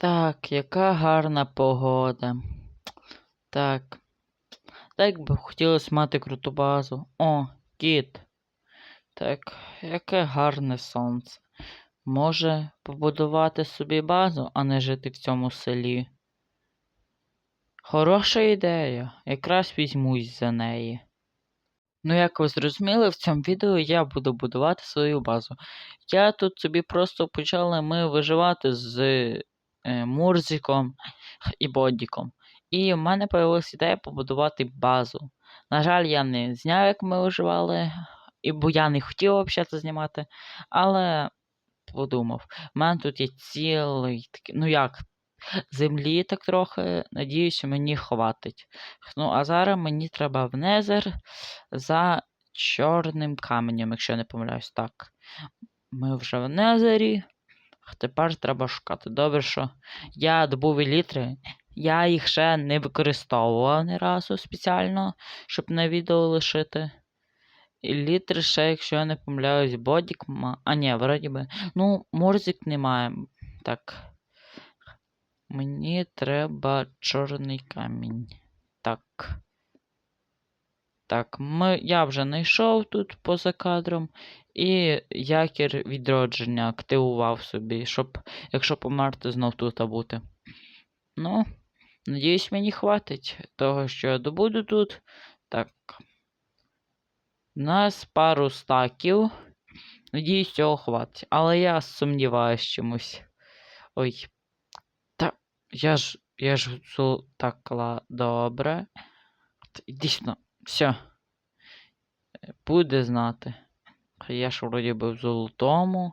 Так, яка гарна погода. Так. Так би хотілося мати круту базу. О, кіт. Так, яке гарне сонце. Може побудувати собі базу, а не жити в цьому селі. Хороша ідея. Якраз візьмусь за неї. Ну, як ви зрозуміли, в цьому відео я буду будувати свою базу. Я тут собі просто почали ми виживати з Мурзиком і Бодіком. І в мене з'явилася ідея побудувати базу. На жаль, я не зняв, як ми виживали, і бо я не хотів взагалі це знімати. Але подумав, в мене тут є цілий такий, ну як, землі так трохи, надіюся, мені хватить. Ну, а зараз мені треба в Незер за чорним каменем, якщо я не помиляюсь. Так. Ми вже в Незері. Тепер треба шукати. Добре, що я добув елітри. Я їх ще не використовував ні разу спеціально, щоб на відео лишити. Елітри ще, якщо я не помиляюсь, бодік ма. А ні, вроді би. Ну, морзик немає. Так. Мені треба чорний камінь. Так. Так, ми, я вже знайшов тут поза кадром. І якір відродження активував собі, щоб, якщо померти, знов тут бути. Ну, надіюсь, мені хватить того, що я добуду тут. Так. У нас пару стаків. Надіюсь, цього хватить. Але я сумніваюсь чомусь. Ой. Та, я ж. Я ж так. Добре. Дійсно, все. Буде знати. Я ж вроді би в золотому.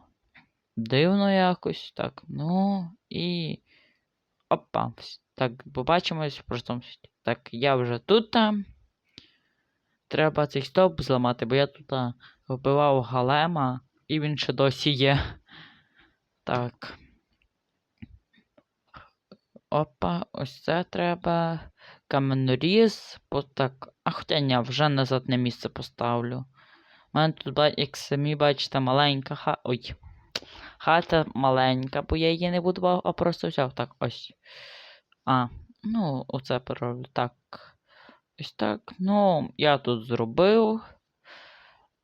Дивно якось. Так, ну і. Опа. Так, побачимось в простому світі. Так, я вже тут. Треба цей стоп зламати, бо я тут вбивав Галема, і він ще досі є. Так. Опа, ось це треба. Каменоріз. Так. А хоча ні, вже назад на місце поставлю. Мене тут, як самі бачите, маленька ха. Ой. Хата маленька, бо я її не будував, а просто взяв так ось. А, ну, оце перероблю. Так. Ось так. Ну, я тут зробив.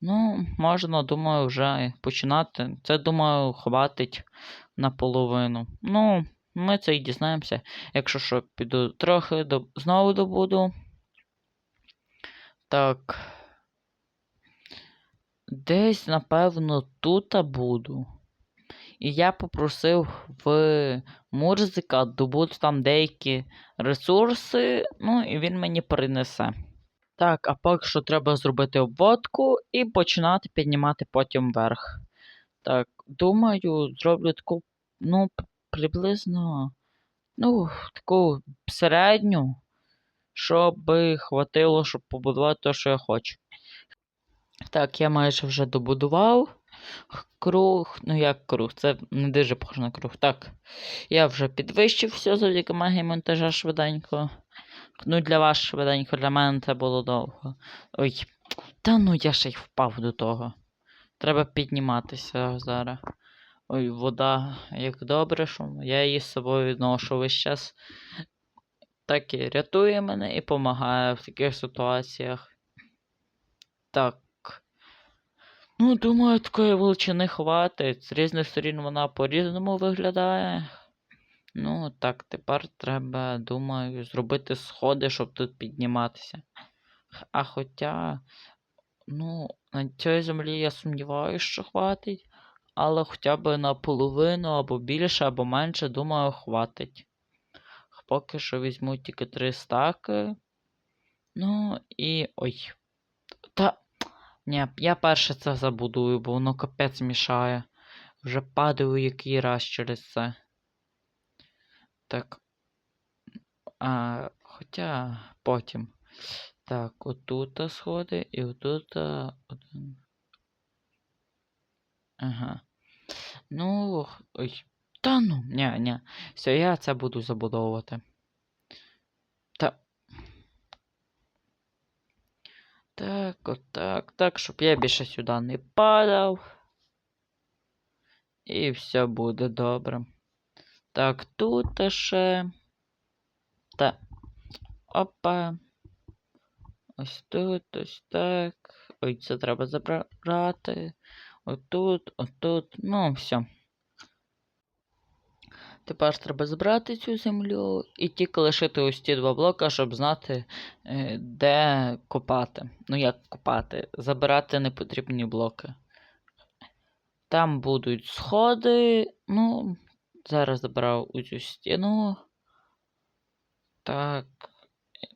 Ну, можна, думаю, вже починати. Це, думаю, хватить наполовину. Ну, ми це і дізнаємося. Якщо що, піду трохи до... знову добуду. Так. Десь, напевно, тут буду. І я попросив в Мурзика добути там деякі ресурси, ну і він мені принесе. Так, а поки що треба зробити обводку і починати піднімати потім вверх. Так, думаю, зроблю таку, ну, приблизно, ну, таку середню, щоб хватило, щоб побудувати те, що я хочу. Так, я майже вже добудував круг. Ну як круг, це не дуже похоже на круг. Так. Я вже підвищив все завдяки магії монтажа швиденько. Ну, для вас швиденько, для мене це було довго. Ой. Та ну я ще й впав до того. Треба підніматися зараз. Ой, вода, як добре, що я її з собою відношу весь час. Так і рятує мене і допомагає в таких ситуаціях. Так. Ну, думаю, такої величини хватить. З різних сторін вона по-різному виглядає. Ну, так, тепер треба, думаю, зробити сходи, щоб тут підніматися. А хоча, ну, на цій землі я сумніваюся, що хватить. Але хоча б наполовину або більше, або менше, думаю, хватить. Поки що візьму тільки три стаки. Ну і. ой. Ні, я перше це забудую, бо воно капець мішає. Вже падаю який раз через це. Так. А, хоча потім. Так, отут сходи і отут один. Ага. Ну. Ой. Та ну, ні, ні. Все, я це буду забудовувати. Та. Так, отак. Так, щоб я більше сюди не падав. І все буде добре. Так, тут ще. Так. Опа. Ось тут, ось так. Ой, це треба забрати. Отут, отут. Ну, все. Тепер треба забрати цю землю і тільки лишити ось ті два блока, щоб знати, е, де копати. Ну, як копати? Забирати непотрібні блоки. Там будуть сходи. Ну, зараз забрав цю стіну. Так.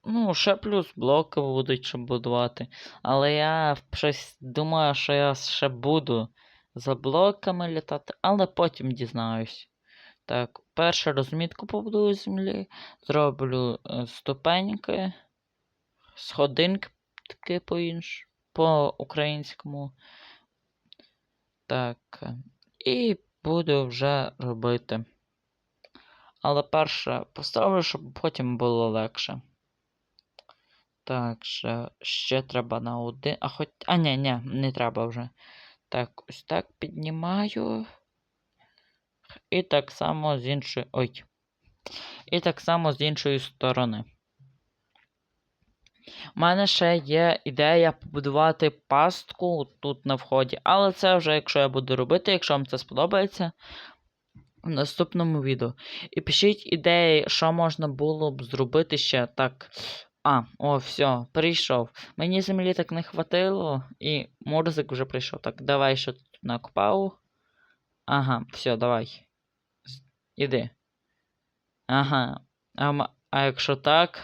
Ну, ще плюс блоки будуть щоб будувати. Але я щось думаю, що я ще буду за блоками літати, але потім дізнаюсь. Так, першу розмітку побудую землі. Зроблю е, ступеньки, сходинки по інш, по українському. Так. І буду вже робити. Але перше поставлю, щоб потім було легше. Так, ще, ще треба на один. А хоч. А, ні, ні, не треба вже. Так, ось так піднімаю. І так само з іншої. Ой. І так само з іншої сторони. У мене ще є ідея побудувати пастку тут на вході. Але це вже, якщо я буду робити, якщо вам це сподобається, в наступному відео. І пишіть ідеї, що можна було б зробити ще так. А, о, все, прийшов. Мені землі так не хватило, і морзик вже прийшов. Так, давай що тут накопав. Ага, все, давай. Іди. Ага. А, а якщо так.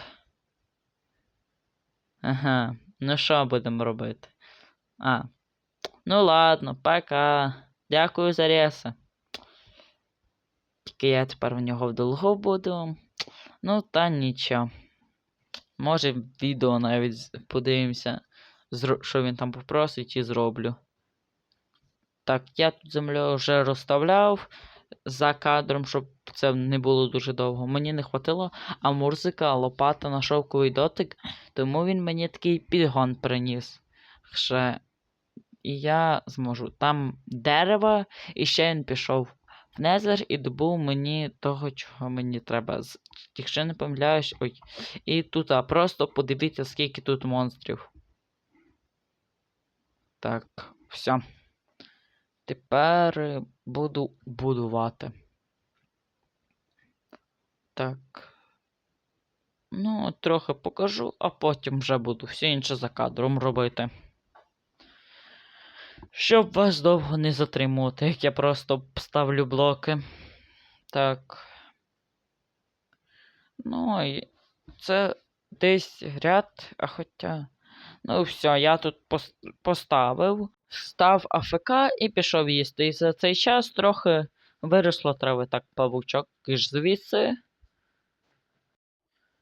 Ага. Ну що будемо робити? А. Ну ладно, пока. Дякую за реса. Тільки я тепер в нього в долгу буду. Ну, та нічого. Може, відео навіть подивимося, що він там попросить, і зроблю. Так, я тут землю вже розставляв за кадром, щоб це не було дуже довго. Мені не хватило, а мурзика лопата на шовковий дотик, тому він мені такий підгон приніс. Ще. І я зможу. Там дерево, і ще він пішов в Незер і добув мені того, чого мені треба. Якщо не помиляюсь, ой. І тут а, просто подивіться, скільки тут монстрів. Так, все. Тепер е, буду будувати. Так. Ну, трохи покажу, а потім вже буду все інше за кадром робити. Щоб вас довго не затримувати, як я просто ставлю блоки. Так. Ну, і це десь ряд, а хоча. Ну, все, я тут поставив, став АФК і пішов їсти. І за цей час трохи виросло трави. Так, павучок киш звідси.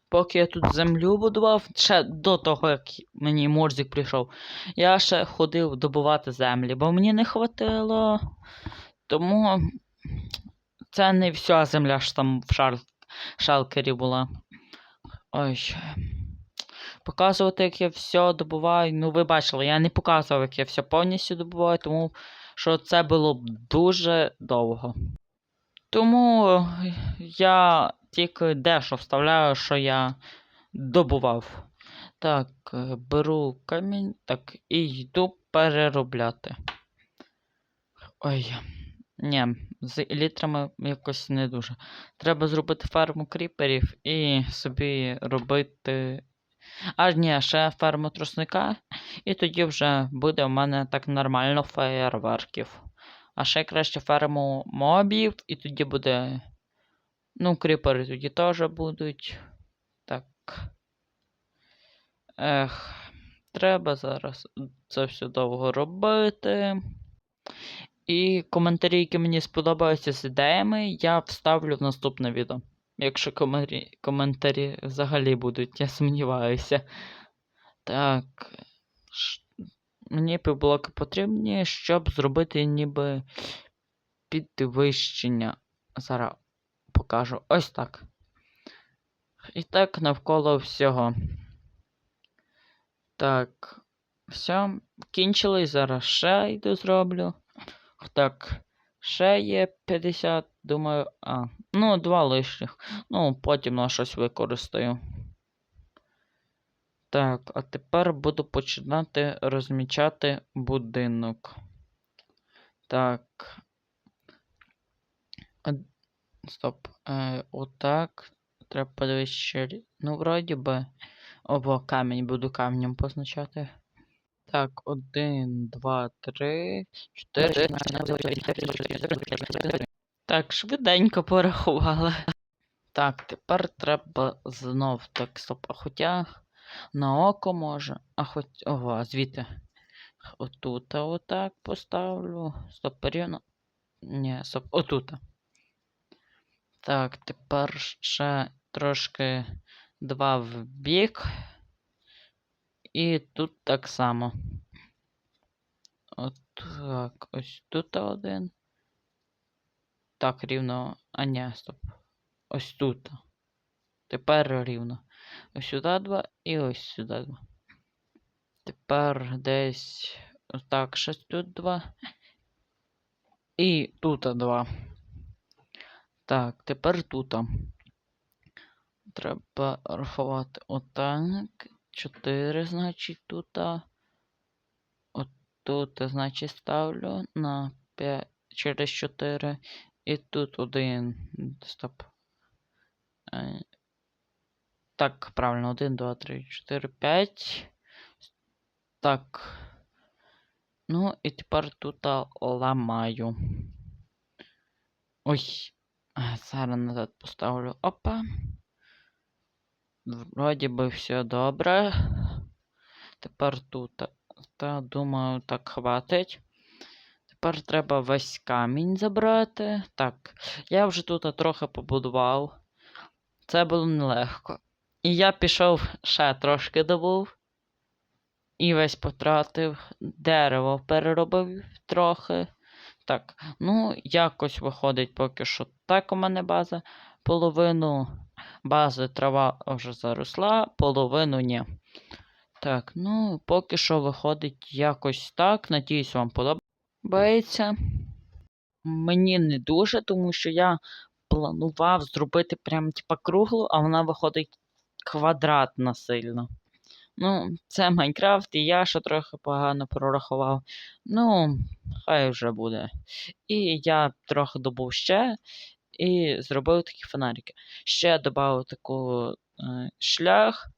Поки я тут землю будував, ще до того, як мені Мурзик прийшов, я ще ходив добувати землі, бо мені не хватило. Тому це не вся земля що там в шар... шалкері була. Ой. Показувати, як я все добуваю. Ну, ви бачили, я не показував, як я все повністю добуваю, тому що це було б дуже довго. Тому я тільки дещо вставляю, що я добував. Так, е, беру камінь, так, і йду переробляти. Ой. Ні, з літрами якось не дуже. Треба зробити ферму кріперів і собі робити. А ні, ще ферму трусника. І тоді вже буде у мене так нормально феєрверків. А ще краще ферму мобів, і тоді буде. Ну, кріпери тоді теж будуть. Так. Ех, треба зараз це все довго робити. І коментарі, які мені сподобаються з ідеями, я вставлю в наступне відео. Якщо комарі... коментарі взагалі будуть, я сумніваюся. Так. ш- Мені півблоки потрібні, щоб зробити ніби підвищення. Зараз покажу. Ось так. І так навколо всього. Так. Все, кінчилось, зараз ще йду зроблю. Так, ще є 50, думаю, а. Ну, два лишніх. Ну, потім на щось використаю. Так, а тепер буду починати розмічати будинок. Так. Стоп. Е, отак. Треба подивитися. Ну, вроді би. Ово, камінь, буду камнем позначати. Так, один, два, три, чотири. Так, швиденько порахували. Так, тепер треба знов так, стоп. А хоча на око може. А хоч. Ого, звідти. Отут отак поставлю. Стоп, рівно. Ні, стоп, отут. Так, тепер ще трошки два в бік. І тут так само. От так, ось тут один. Так, рівно. А ні, стоп. Ось тут. Тепер рівно. Ось сюди два і ось сюди два. Тепер десь так, ще тут два. І тут два. Так, тепер тут. Треба рахувати отак. 4, значить, тут. От тут, значить, ставлю на 5 через 4. І тут один. Стоп. Е, Так, правильно, 1, 2, 3, 4, 5. Так. Ну, і тепер тут ламаю. Ой. А, Зараз назад поставлю. Опа. Вроді би все добре. Тепер тут. Та думаю, так хватить. Тепер треба весь камінь забрати. Так, я вже тут трохи побудував. Це було нелегко. І я пішов ще трошки добув. І весь потратив. Дерево переробив трохи. Так, ну, якось виходить поки що так у мене база. Половину бази трава вже заросла, половину ні. Так, ну, поки що виходить якось так. Надіюсь, вам подобається. Мені не дуже, тому що я планував зробити прям типа круглу, а вона виходить квадратна сильно. Ну, це Майнкрафт, і я ще трохи погано прорахував. Ну, хай вже буде. І я трохи добув ще і зробив такі фонарики. Ще додав таку е, шлях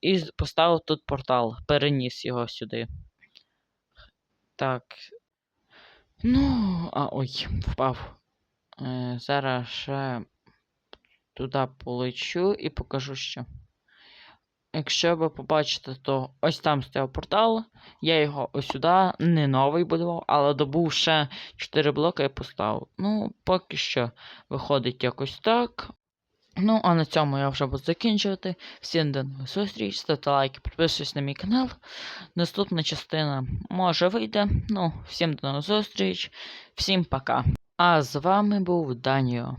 і поставив тут портал, переніс його сюди. Так. Ну, а ой, впав. Е, зараз ще туди полечу і покажу що. Якщо ви побачите, то ось там стояв портал. Я його ось сюди, не новий будував, але добув ще 4 блоки і поставив. Ну, поки що виходить якось так. Ну, а на цьому я вже буду закінчувати. Всім до нових зустріч, ставте лайки, підписуйтесь на мій канал. Наступна частина може вийде. Ну, всім до нових зустріч, всім пока. А з вами був Даніо.